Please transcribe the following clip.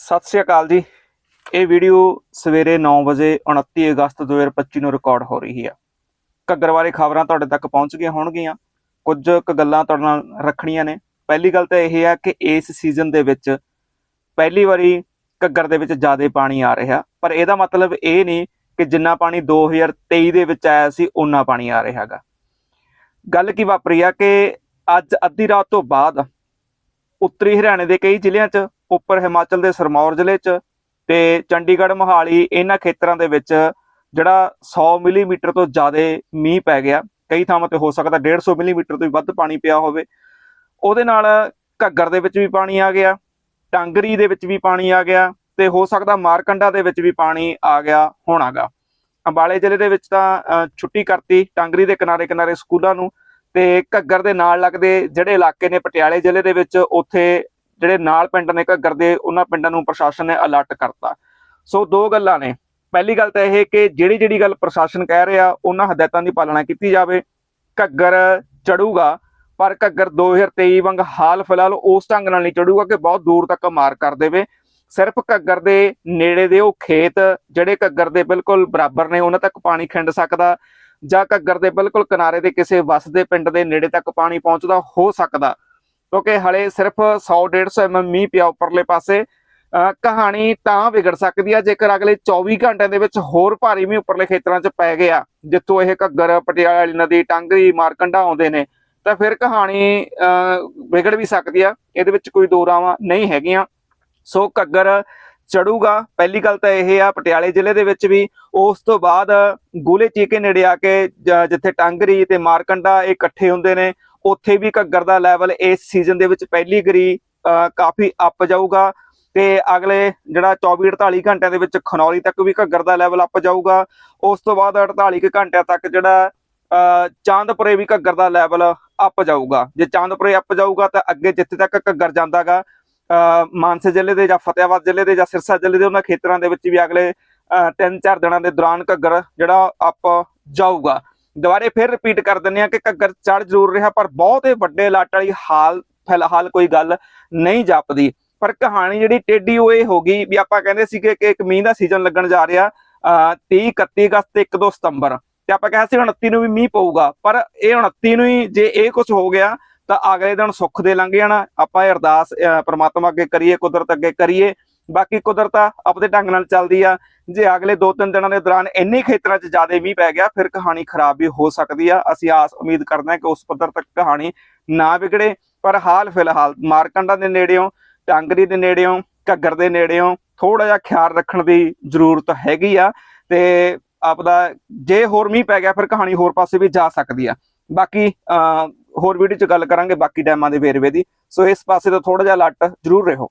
ਸਤਿ ਸ਼੍ਰੀ ਅਕਾਲ ਜੀ। ਇਹ ਵੀਡੀਓ ਸਵੇਰੇ 9 ਵਜੇ 29 ਅਗਸਤ 2025 ਨੂੰ ਰਿਕਾਰਡ ਹੋ ਰਹੀ ਹੈ ਘੱਗਰ ਬਾਰੇ ਖਬਰਾਂ ਤੁਹਾਡੇ ਤੱਕ ਪਹੁੰਚ ਗਈਆਂ ਹੋਣਗੀਆਂ। ਕੁਝ ਕੁ ਗੱਲਾਂ ਤੁਹਾਡੇ ਨਾਲ ਰੱਖਣੀਆਂ ਨੇ। ਪਹਿਲੀ ਗੱਲ ਤਾਂ ਇਹ ਹੈ ਕਿ ਇਸ ਸੀਜ਼ਨ ਦੇ ਵਿੱਚ ਪਹਿਲੀ ਵਾਰੀ ਘੱਗਰ ਦੇ ਵਿੱਚ ਜ਼ਿਆਦਾ ਪਾਣੀ ਆ ਰਿਹਾ। ਪਰ ਇਹਦਾ ਮਤਲਬ ਇਹ ਨਹੀਂ ਕਿ ਜਿੰਨਾ ਪਾਣੀ 2023 ਦੇ ਵਿੱਚ ਆਇਆ ਸੀ ਉਨਾ ਪਾਣੀ ਆ ਰਿਹਾ ਹੈਗਾ। ਗੱਲ ਕੀ ਵਾਪਰੀ ਆ ਕਿ ਅੱਜ ਅੱਧੀ ਰਾਤ ਤੋਂ ਬਾਅਦ ਉੱਤਰੀ ਹਰਿਆਣੇ ਦੇ ਕਈ ਜ਼ਿਲ੍ਹਿਆਂ 'ਚ ਉੱਪਰ ਹਿਮਾਚਲ ਦੇ ਸਰਮੌਰ ਜ਼ਿਲ੍ਹੇ 'ਚ ਤੇ ਚੰਡੀਗੜ੍ਹ, ਮੋਹਾਲੀ ਇਹਨਾਂ ਖੇਤਰਾਂ ਦੇ ਵਿੱਚ ਜਿਹੜਾ 100 ਮਿਲੀਮੀਟਰ ਤੋਂ ਜ਼ਿਆਦਾ ਮੀਂਹ ਪੈ ਗਿਆ। ਕਈ ਥਾਵਾਂ ਤੇ ਹੋ ਸਕਦਾ 150 ਮਿਲੀਮੀਟਰ ਤੋਂ ਵੀ ਵੱਧ ਪਾਣੀ ਪਿਆ ਹੋਵੇ। ਉਹਦੇ ਨਾਲ ਘੱਗਰ ਦੇ ਵਿੱਚ ਵੀ ਪਾਣੀ ਆ ਗਿਆ, ਟਾਂਗਰੀ ਦੇ ਵਿੱਚ ਵੀ ਪਾਣੀ ਆ ਗਿਆ ਤੇ ਹੋ ਸਕਦਾ ਮਾਰਕੰਡਾ ਦੇ ਵਿੱਚ ਵੀ ਪਾਣੀ ਆ ਗਿਆ ਹੋਣਾਗਾ। ਅੰਬਾਲੇ ਜ਼ਿਲ੍ਹੇ ਦੇ ਵਿੱਚ ਤਾਂ ਛੁੱਟੀ ਕਰਤੀ ਟਾਂਗਰੀ ਦੇ ਕਿਨਾਰੇ ਕਿਨਾਰੇ ਸਕੂਲਾਂ ਨੂੰ ਤੇ ਘੱਗਰ ਦੇ ਨਾਲ ਲੱਗਦੇ ਜਿਹੜੇ ਇਲਾਕੇ ਨੇ ਪਟਿਆਲੇ ਜ਼ਿਲ੍ਹੇ ਦੇ ਵਿੱਚ ਉੱਥੇ ਜਿਹੜੇ ਨਾਲ ਪਿੰਡ ਨੇ ਘੱਗਰ ਦੇ, ਉਹਨਾਂ ਪਿੰਡਾਂ ਨੂੰ ਪ੍ਰਸ਼ਾਸਨ ਨੇ ਅਲਰਟ ਕਰਤਾ। ਸੋ ਦੋ ਗੱਲਾਂ ਨੇ। ਪਹਿਲੀ ਗੱਲ ਤਾਂ ਇਹ ਕਿ ਜਿਹੜੀ ਜਿਹੜੀ ਗੱਲ ਪ੍ਰਸ਼ਾਸਨ ਕਹਿ ਰਿਹਾ, ਉਹਨਾਂ ਹਦਾਇਤਾਂ ਦੀ ਪਾਲਣਾ ਕੀਤੀ ਜਾਵੇ। ਘੱਗਰ ਚੜੂਗਾ, ਪਰ ਘੱਗਰ 2023 ਵਾਂਗ ਹਾਲ ਫਿਲਹਾਲ ਉਸ ਢੰਗ ਨਾਲ ਨਹੀਂ ਚੜੂਗਾ ਕਿ ਬਹੁਤ ਦੂਰ ਤੱਕ ਮਾਰ ਕਰ ਦੇਵੇ। ਸਿਰਫ ਘੱਗਰ ਦੇ ਨੇੜੇ ਦੇ ਉਹ ਖੇਤ ਜਿਹੜੇ ਘੱਗਰ ਦੇ ਬਿਲਕੁਲ ਬਰਾਬਰ ਨੇ, ਉਹਨਾਂ ਤੱਕ ਪਾਣੀ ਖਿੰਡ ਸਕਦਾ ਜਾਂ ਘੱਗਰ ਦੇ ਬਿਲਕੁਲ ਕਿਨਾਰੇ ਦੇ ਕਿਸੇ ਵਸਦੇ ਪਿੰਡ ਦੇ ਨੇੜੇ ਤੱਕ ਪਾਣੀ ਪਹੁੰਚਦਾ, ਹੋ ਸਕਦਾ। ਕਿਉਂਕਿ ਹਲੇ ਸਿਰਫ 100 150 mm ਮੀਂਹ ਪਿਆ ਉੱਪਰਲੇ ਪਾਸੇ। ਅਹ ਕਹਾਣੀ ਤਾਂ ਵਿਗੜ ਸਕਦੀ ਆ, ਜੇਕਰ ਅਗਲੇ 24 ਘੰਟਿਆਂ ਦੇ ਵਿੱਚ ਹੋਰ ਭਾਰੀ ਮੀਂਹ ਉੱਪਰਲੇ ਖੇਤਰਾਂ 'ਚ ਪੈ ਗਿਆ, ਜਿੱਥੋਂ ਇਹ ਘੱਗਰ, ਪਟਿਆਲਾ ਵਾਲੀ ਨਦੀ, ਟਾਂਗਰੀ, ਮਾਰਕੰਡਾ ਆਉਂਦੇ ਨੇ, ਤਾਂ ਫਿਰ ਕਹਾਣੀ, ਅਹ ਵਿਗੜ ਵੀ ਸਕਦੀ ਆ। ਇਹਦੇ ਵਿੱਚ ਕੋਈ ਦੋ ਰਾਵਾਂ ਨਹੀਂ ਹੈਗੀਆਂ। ਸੋ ਘੱਗਰ ਚੜੂਗਾ। ਪਹਿਲੀ ਗੱਲ ਤਾਂ ਇਹ ਆ, ਪਟਿਆਲੇ ਜ਼ਿਲ੍ਹੇ ਦੇ ਵਿੱਚ ਵੀ ਉਸ ਤੋਂ ਬਾਅਦ ਗੋਲੇ ਚੀਕੇ ਨੇੜੇ ਆ ਕੇ ਜਿੱਥੇ ਟਾਂਗਰੀ ਤੇ ਮਾਰਕੰਡਾ ਇਹ ਇਕੱਠੇ ਹੁੰਦੇ ਨੇ ਉੱਥੇ ਵੀ ਘੱਗਰ ਦਾ ਲੈਵਲ ਇਸ ਸੀਜ਼ਨ ਦੇ ਵਿੱਚ ਪਹਿਲੀ ਗਰੀ ਕਾਫੀ ਅੱਪ ਜਾਊਗਾ ਤੇ ਅਗਲੇ ਜਿਹੜਾ 24 48 ਘੰਟਿਆਂ ਦੇ ਵਿੱਚ ਖਨੌਰੀ ਤੱਕ ਵੀ ਘੱਗਰ ਦਾ ਲੈਵਲ ਅੱਪ ਜਾਊਗਾ। ਉਸ ਤੋਂ ਬਾਅਦ 48 ਕੁ ਘੰਟਿਆਂ ਤੱਕ ਜਿਹੜਾ ਚਾਂਦਪੁਰੇ ਵੀ ਘੱਗਰ ਦਾ ਲੈਵਲ ਅੱਪ ਜਾਊਗਾ। ਜੇ ਚਾਂਦਪੁਰੇ ਅੱਪ ਜਾਊਗਾ ਤਾਂ ਅੱਗੇ ਜਿੱਥੇ ਤੱਕ ਘੱਗਰ ਜਾਂਦਾਗਾ ਮਾਨਸੇ ਜ਼ਿਲ੍ਹੇ ਦੇ ਜਾਂ ਫਤਿਆਬਾਦ ਜ਼ਿਲ੍ਹੇ ਦੇ ਜਾਂ ਸਿਰਸਾ ਜ਼ਿਲ੍ਹੇ ਦੇ ਉਹਨਾਂ ਖੇਤਰਾਂ ਦੇ ਵਿੱਚ ਵੀ ਅਗਲੇ 3-4 ਦਿਨਾਂ ਦੇ ਦੌਰਾਨ ਘੱਗਰ ਜਿਹੜਾ ਅੱਪ ਜਾਊਗਾ। ਦੁਬਾਰੇ ਫਿਰ ਰਿਪੀਟ ਕਰ ਦਿੰਦੇ ਆ ਕਿ ਘੱਗਰ ਚੜ ਜ਼ਰੂਰ ਰਿਹਾ, ਪਰ ਬਹੁਤ ਵੱਡੇ ਲੱਟ ਵਾਲੀ ਹਾਲ ਫਿਲਹਾਲ ਕੋਈ ਗੱਲ ਨਹੀਂ ਜਾਪਦੀ। ਪਰ ਕਹਾਣੀ ਜਿਹੜੀ ਟੇਡੀ ਉਹ ਇਹ ਹੋ ਗਈ ਵੀ ਆਪਾਂ ਕਹਿੰਦੇ ਸੀਗੇ ਕਿ ਇੱਕ ਮੀਂਹ ਦਾ ਸੀਜ਼ਨ ਲੱਗਣ ਜਾ ਰਿਹਾ, ਅਹ 30 31 ਅਗਸਤ ਤੇ 1-2 ਸਤੰਬਰ। ਤੇ ਆਪਾਂ ਕਿਹਾ ਸੀ 29 ਨੂੰ ਵੀ ਮੀਂਹ ਪਊਗਾ, ਪਰ ਇਹ 29 ਨੂੰ ਹੀ ਜੇ ਇਹ ਕੁਝ ਹੋ ਗਿਆ, ਤਾਂ ਅਗਲੇ ਦਿਨ ਸੁੱਖ ਦੇ ਲੰਘ ਜਾਣਾ। ਆਪਾਂ ਇਹ ਅਰਦਾਸ, ਅਹ, ਪ੍ਰਮਾਤਮਾ ਅੱਗੇ ਕਰੀਏ, ਕੁਦਰਤ ਅੱਗੇ ਕਰੀਏ। ਬਾਕੀ ਕੁਦਰਤ ਆ, ਆਪਦੇ ਢੰਗ ਨਾਲ ਚੱਲਦੀ ਆ। ਜੇ ਅਗਲੇ 2-3 ਦਿਨਾਂ ਦੇ ਦੌਰਾਨ ਇੰਨੇ ਖੇਤਰਾਂ 'ਚ ਜ਼ਿਆਦਾ ਮੀਂਹ ਪੈ ਗਿਆ, ਫਿਰ ਕਹਾਣੀ ਖਰਾਬ ਵੀ ਹੋ ਸਕਦੀ ਆ। ਅਸੀਂ ਆਸ, ਉਮੀਦ ਕਰਦੇ ਹਾਂ ਕਿ ਉਸ ਪੱਧਰ ਤੱਕ ਕਹਾਣੀ ਨਾ ਵਿਗੜੇ। ਪਰ ਹਾਲ ਫਿਲਹਾਲ ਮਾਰਕੰਡਾ ਦੇ ਨੇੜਿਓਂ, ਟਾਂਗਰੀ ਦੇ ਨੇੜਿਓਂ, ਘੱਗਰ ਦੇ ਨੇੜਿਓਂ ਥੋੜਾ ਜਿਹਾ ਖਿਆਲ ਰੱਖਣ ਦੀ ਜ਼ਰੂਰਤ ਹੈਗੀ ਆ ਤੇ ਆਪਦਾ ਜੇ ਹੋਰ ਮੀਂਹ ਪੈ ਗਿਆ, ਫਿਰ ਕਹਾਣੀ ਹੋਰ ਪਾਸੇ ਵੀ ਜਾ ਸਕਦੀ ਆ। ਬਾਕੀ, ਅਹ, ਹੋਰ ਵੀਡੀਓ 'ਚ ਗੱਲ ਕਰਾਂਗੇ ਬਾਕੀ ਡੈਮਾਂ ਦੇ ਵੇਰਵੇ ਦੀ। ਸੋ ਇਸ ਪਾਸੇ ਤੋਂ ਥੋੜਾ ਜਿਹਾ ਲੱਟ ਜ਼ਰੂਰ ਰਹੋ।